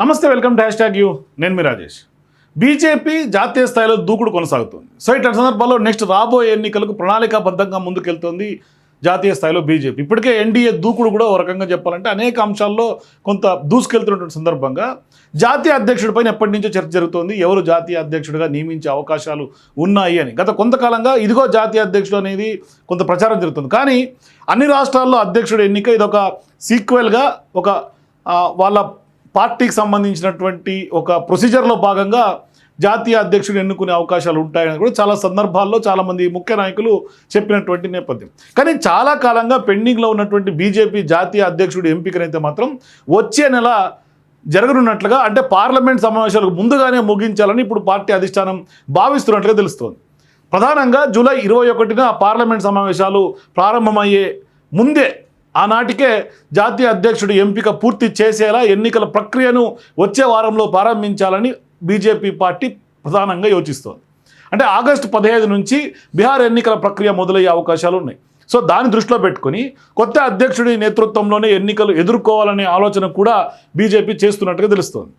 నమస్తే welcome to hashtag U. నేను మీ రాజేష్. బీజేపీ జాతీయ స్థాయిలో దూకుడు కొనసాగుతుంది. సో ఇట్లాంటి సందర్భాల్లో నెక్స్ట్ రాబోయే ఎన్నికలకు ప్రణాళికాబద్ధంగా ముందుకెళ్తోంది జాతీయ స్థాయిలో బీజేపీ. ఇప్పటికే ఎన్డీఏ దూకుడు కూడా ఒక రకంగా చెప్పాలంటే అనేక అంశాల్లో కొంత దూసుకెళ్తున్నటువంటి సందర్భంగా జాతీయ అధ్యక్షుడిపైన ఎప్పటి నుంచో చర్చ జరుగుతోంది. ఎవరు జాతీయ అధ్యక్షుడిగా నియమించే అవకాశాలు ఉన్నాయి అని. గత కొంతకాలంగా ఇదిగో జాతీయ అధ్యక్షుడు అనేది కొంత ప్రచారం జరుగుతుంది. కానీ అన్ని రాష్ట్రాల్లో అధ్యక్షుడు ఎన్నిక ఇది ఒక సీక్వెల్గా ఒక వాళ్ళ పార్టీకి సంబంధించినటువంటి ఒక ప్రొసీజర్లో భాగంగా జాతీయ అధ్యక్షుడు ఎన్నుకునే అవకాశాలు ఉంటాయని కూడా చాలా సందర్భాల్లో చాలామంది ముఖ్య నాయకులు చెప్పినటువంటి నేపథ్యం. కానీ చాలా కాలంగా పెండింగ్లో ఉన్నటువంటి బీజేపీ జాతీయ అధ్యక్షుడు ఎంపికనైతే మాత్రం వచ్చే నెల జరగనున్నట్లుగా అంటే పార్లమెంట్ సమావేశాలకు ముందుగానే ముగించాలని ఇప్పుడు పార్టీ అధిష్టానం భావిస్తున్నట్లుగా తెలుస్తోంది. ప్రధానంగా జూలై ఇరవై ఒకటిన పార్లమెంట్ సమావేశాలు ప్రారంభమయ్యే ముందే ఆనాటికే జాతీయ అధ్యక్షుడి ఎంపిక పూర్తి చేసేలా ఎన్నికల ప్రక్రియను వచ్చే వారంలో ప్రారంభించాలని బీజేపీ పార్టీ ప్రధానంగా యోచిస్తోంది. అంటే ఆగస్టు పదిహేను నుంచి బీహార్ ఎన్నికల ప్రక్రియ మొదలయ్యే అవకాశాలు ఉన్నాయి. సో దాన్ని దృష్టిలో పెట్టుకొని కొత్త అధ్యక్షుడి నేతృత్వంలోనే ఎన్నికలు ఎదుర్కోవాలనే ఆలోచన కూడా బీజేపీ చేస్తున్నట్టుగా తెలుస్తోంది.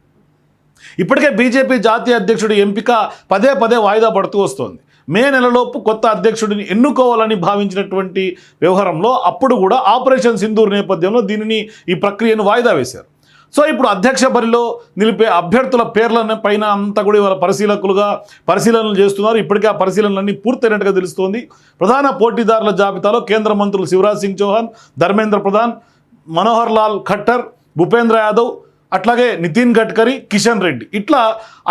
ఇప్పటికే బీజేపీ జాతీయ అధ్యక్షుడి ఎంపిక పదే పదే వాయిదా పడుతూ వస్తోంది. మే నెలలోపు కొత్త అధ్యక్షుడిని ఎన్నుకోవాలని భావించినటువంటి వ్యవహారంలో అప్పుడు కూడా ఆపరేషన్ సింధూర్ నేపథ్యంలో దీనిని ఈ ప్రక్రియను వాయిదా వేశారు. సో ఇప్పుడు అధ్యక్ష బరిలో నిలిపే అభ్యర్థుల పేర్ల పైన అంతా కూడా ఇవాళ పరిశీలకులుగా పరిశీలనలు చేస్తున్నారు. ఇప్పటికే ఆ పరిశీలనలన్నీ పూర్తయినట్టుగా తెలుస్తోంది. ప్రధాన పోటీదారుల జాబితాలో కేంద్ర మంత్రులు శివరాజ్ సింగ్ చౌహాన్ ధర్మేంద్ర ప్రధాన్ మనోహర్ లాల్ ఖట్టర్ భూపేంద్ర యాదవ్ అట్లాగే నితిన్ గడ్కరీ కిషన్ రెడ్డి. ఇట్లా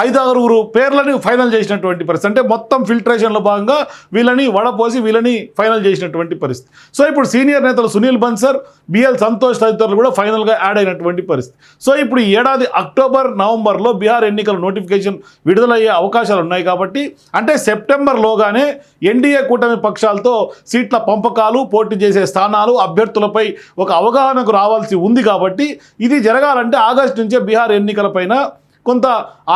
ఐదారుగురు పేర్లని ఫైనల్ చేసినటువంటి పరిస్థితి. అంటే మొత్తం ఫిల్టరేషన్లో భాగంగా వీళ్ళని వడపోసి వీళ్ళని ఫైనల్ చేసినటువంటి పరిస్థితి. సో ఇప్పుడు సీనియర్ నేతలు సునీల్ బన్సర్ బిఎల్ సంతోష్ తదితరులు కూడా ఫైనల్గా యాడ్ అయినటువంటి పరిస్థితి. సో ఇప్పుడు ఈ ఏడాది అక్టోబర్ నవంబర్లో బీహార్ ఎన్నికల నోటిఫికేషన్ విడుదలయ్యే అవకాశాలు ఉన్నాయి కాబట్టి అంటే సెప్టెంబర్లోగానే ఎన్డీఏ కూటమి పక్షాలతో సీట్ల పంపకాలు పోటీ చేసే స్థానాలు అభ్యర్థులపై ఒక అవగాహనకు రావాల్సి ఉంది కాబట్టి ఇది జరగాలంటే ఆగస్టు ఆగస్టు నుంచే బీహార్ ఎన్నికలపైన కొంత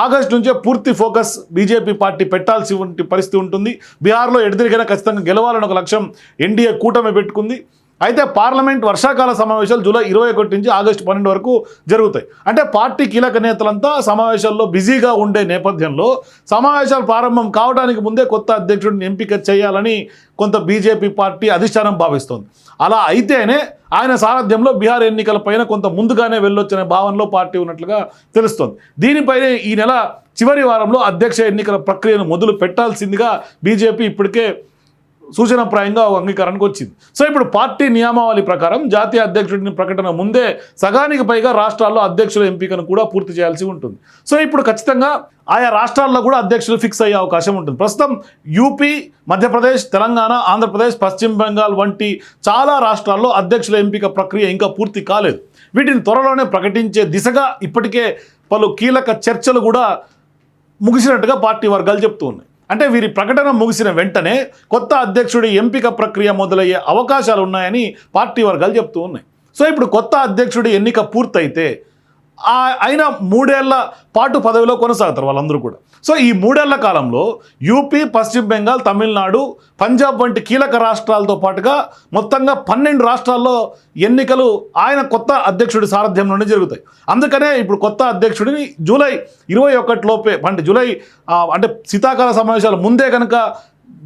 ఆగస్టు నుంచే పూర్తి ఫోకస్ బీజేపీ పార్టీ పెట్టాల్సి ఉంటే పరిస్థితి ఉంటుంది. బీహార్లో ఎడదిరిగినా ఖచ్చితంగా గెలవాలని ఒక లక్ష్యం ఎన్డీఏ కూటమి పెట్టుకుంది. అయితే పార్లమెంట్ వర్షాకాల సమావేశాలు జూలై ఇరవై ఒకటి నుంచి ఆగస్టు పన్నెండు వరకు జరుగుతాయి. అంటే పార్టీ కీలక నేతలంతా సమావేశాల్లో బిజీగా ఉండే నేపథ్యంలో సమావేశాలు ప్రారంభం కావడానికి ముందే కొత్త అధ్యక్షుడిని ఎంపిక చేయాలని కొంత బీజేపీ పార్టీ అధిష్టానం భావిస్తోంది. అలా అయితేనే ఆయన సారథ్యంలో బీహార్ ఎన్నికల పైన కొంత ముందుగానే వెళ్ళొచ్చనే భావనలో పార్టీ ఉన్నట్లుగా తెలుస్తోంది. దీనిపైనే ఈ నెల చివరి వారంలో అధ్యక్ష ఎన్నికల ప్రక్రియను మొదలు పెట్టాల్సిందిగా బీజేపీ ఇప్పటికే సూచనప్రాయంగా ఒక అంగీకారానికి వచ్చింది. సో ఇప్పుడు పార్టీ నియమావళి ప్రకారం జాతీయ అధ్యక్షుడిని ప్రకటన ముందే సగానికి పైగా రాష్ట్రాల్లో అధ్యక్షుల ఎంపికను కూడా పూర్తి చేయాల్సి ఉంటుంది. సో ఇప్పుడు ఖచ్చితంగా ఆయా రాష్ట్రాల్లో కూడా అధ్యక్షులు ఫిక్స్ అయ్యే అవకాశం ఉంటుంది. ప్రస్తుతం యూపీ మధ్యప్రదేశ్ తెలంగాణ ఆంధ్రప్రదేశ్ పశ్చిమ బెంగాల్ వంటి చాలా రాష్ట్రాల్లో అధ్యక్షుల ఎంపిక ప్రక్రియ ఇంకా పూర్తి కాలేదు. వీటిని త్వరలోనే ప్రకటించే దిశగా ఇప్పటికే పలు కీలక చర్చలు కూడా ముగిసినట్టుగా పార్టీ వర్గాలు చెప్తూ ఉన్నాయి. అంటే వీరి ప్రకటన ముగిసిన వెంటనే కొత్త అధ్యక్షుడి ఎంపిక ప్రక్రియ మొదలయ్యే అవకాశాలు ఉన్నాయని పార్టీ వర్గాలు చెప్తూ ఉన్నాయి. సో ఇప్పుడు కొత్త అధ్యక్షుడి ఎన్నిక పూర్తయితే ఆయన అయిన మూడేళ్ళ పాటు పదవిలో కొనసాగుతారు వాళ్ళందరూ కూడా. సో ఈ మూడేళ్ళ కాలంలో యూపీ పశ్చిమ బెంగాల్ తమిళనాడు పంజాబ్ వంటి కీలక రాష్ట్రాలతో పాటుగా మొత్తంగా పన్నెండు రాష్ట్రాల్లో ఎన్నికలు ఆయన కొత్త అధ్యక్షుడి సారథ్యంలోనే జరుగుతాయి. అందుకనే ఇప్పుడు కొత్త అధ్యక్షుడిని జూలై ఇరవై ఒకటిలోపే అంటే జూలై అంటే శీతాకాల సమావేశాల ముందే కనుక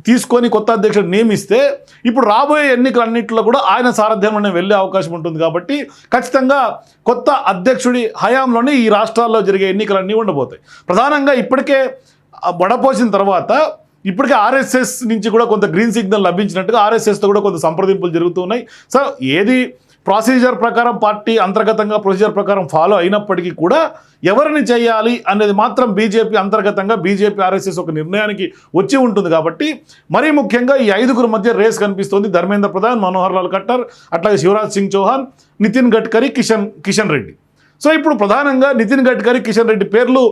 తీసుకొని కొత్త అధ్యక్షుడు నియమిస్తే ఇప్పుడు రాబోయే ఎన్నికలన్నింటిలో కూడా ఆయన సారథ్యంలోనే వెళ్ళే అవకాశం ఉంటుంది కాబట్టి ఖచ్చితంగా కొత్త అధ్యక్షుడి హయాంలోనే ఈ రాష్ట్రాల్లో జరిగే ఎన్నికలన్నీ ఉండబోతాయి. ప్రధానంగా ఇప్పటికే వడపోసిన తర్వాత ఇప్పటికే ఆర్ఎస్ఎస్ నుంచి కూడా కొంత గ్రీన్ సిగ్నల్ లభించినట్టుగా ఆర్ఎస్ఎస్తో కూడా కొంత సంప్రదింపులు జరుగుతున్నాయి సో ఏది ప్రొసీజర్ ప్రకారం పార్టీ అంతర్గతంగా ప్రొసీజర్ ప్రకారం ఫాలో అయినప్పటికీ కూడా ఎవరిని చేయాలి అనేది మాత్రం బీజేపీ అంతర్గతంగా బీజేపీ ఆర్ఎస్ఎస్ ఒక నిర్ణయానికి వచ్చి ఉంటుంది కాబట్టి మరీ ముఖ్యంగా ఈ ఐదుగురు మధ్య రేస్ కనిపిస్తోంది. ధర్మేంద్ర ప్రధాన్ మనోహర్ లాల్ ఖట్టర్ అట్లాగే శివరాజ్ సింగ్ చౌహాన్ నితిన్ గడ్కరీ కిషన్ కిషన్ రెడ్డి. సో ఇప్పుడు ప్రధానంగా నితిన్ గడ్కరీ కిషన్ రెడ్డి పేర్లు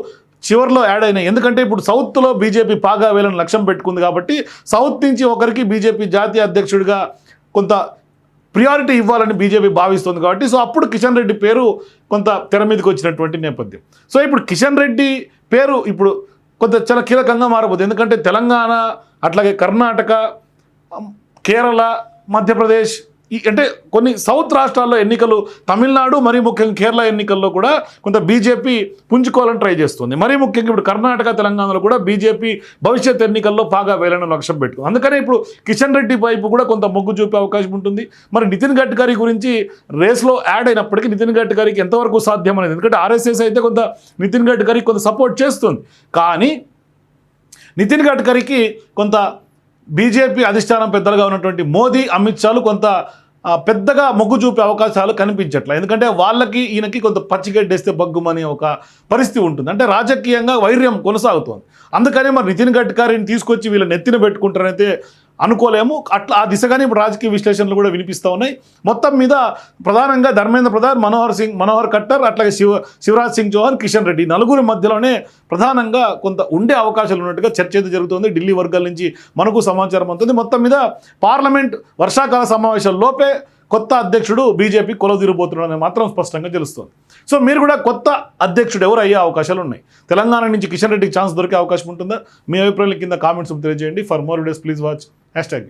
చివరిలో యాడ్ అయినాయి. ఎందుకంటే ఇప్పుడు సౌత్లో బీజేపీ పాగా వేలని లక్ష్యం పెట్టుకుంది కాబట్టి సౌత్ నుంచి ఒకరికి బీజేపీ జాతీయ అధ్యక్షుడిగా కొంత ప్రియారిటీ ఇవ్వాలని బీజేపీ భావిస్తుంది కాబట్టి సో అప్పుడు కిషన్ రెడ్డి పేరు కొంత తెర మీదకి వచ్చినటువంటి నేపథ్యం. సో ఇప్పుడు కిషన్ రెడ్డి పేరు ఇప్పుడు కొంత చాలా కీలకంగా మారబోతుంది. ఎందుకంటే తెలంగాణ అట్లాగే కర్ణాటక కేరళ మధ్యప్రదేశ్ అంటే కొన్ని సౌత్ రాష్ట్రాల్లో ఎన్నికలు తమిళనాడు మరీ ముఖ్యంగా కేరళ ఎన్నికల్లో కూడా కొంత బీజేపీ పుంజుకోవాలని ట్రై చేస్తుంది. మరీ ముఖ్యంగా ఇప్పుడు కర్ణాటక తెలంగాణలో కూడా బీజేపీ భవిష్యత్ ఎన్నికల్లో బాగా వేయాలని లక్ష్యం పెట్టుకుంది. అందుకనే ఇప్పుడు కిషన్ రెడ్డి వైపు కూడా కొంత మొగ్గు చూపే అవకాశం ఉంటుంది. మరి నితిన్ గడ్కరీ గురించి రేస్లో యాడ్ అయినప్పటికీ నితిన్ గడ్కరీకి ఎంతవరకు సాధ్యం అనేది? ఎందుకంటే ఆర్ఎస్ఎస్ అయితే కొంత నితిన్ గడ్కరీకి కొంత సపోర్ట్ చేస్తుంది. కానీ నితిన్ గడ్కరీకి కొంత బీజేపీ అధిష్టానం పెద్దలుగా ఉన్నటువంటి మోదీ అమిత్ షాలు కొంత పెద్దగా మొగ్గు చూపే అవకాశాలు కనిపించట్లే. ఎందుకంటే వాళ్ళకి ఈయనకి కొంత పచ్చిగడ్డేస్తే బగ్గుమని ఒక పరిస్థితి ఉంటుంది. అంటే రాజకీయంగా వైర్యం కొనసాగుతోంది. అందుకనే మరి నితిన్ గడ్కరీని తీసుకొచ్చి వీళ్ళ నెత్తిన పెట్టుకుంటారైతే అనుకోలేము. అట్లా ఆ దిశగానే ఇప్పుడు రాజకీయ విశ్లేషణలు కూడా వినిపిస్తూ ఉన్నాయి. మొత్తం మీద ప్రధానంగా ధర్మేంద్ర ప్రధాన్ మనోహర్ సింగ్ మనోహర్ కట్టర్ అట్లాగే శివ శివరాజ్ సింగ్ చౌహాన్ కిషన్ రెడ్డి నలుగురి మధ్యలోనే ప్రధానంగా కొంత ఉండే అవకాశాలు ఉన్నట్టుగా చర్చ అయితే జరుగుతుంది. ఢిల్లీ వర్గాల నుంచి మనకు సమాచారం అందుతుంది. మొత్తం మీద పార్లమెంట్ వర్షాకాల సమావేశాల లోపే కొత్త అధ్యక్షుడు బీజేపీ కొలదీరిపోతున్నాడని మాత్రం స్పష్టంగా తెలుస్తుంది. సో మీరు కూడా కొత్త అధ్యక్షుడు ఎవరు అయ్యే అవకాశాలు ఉన్నాయి? తెలంగాణ నుంచి కిషన్ రెడ్డికి ఛాన్స్ దొరికే అవకాశం ఉంటుందా? మీ అభిప్రాయాల కింద కామెంట్స్ తెలియజేయండి. For more days please watch hashtag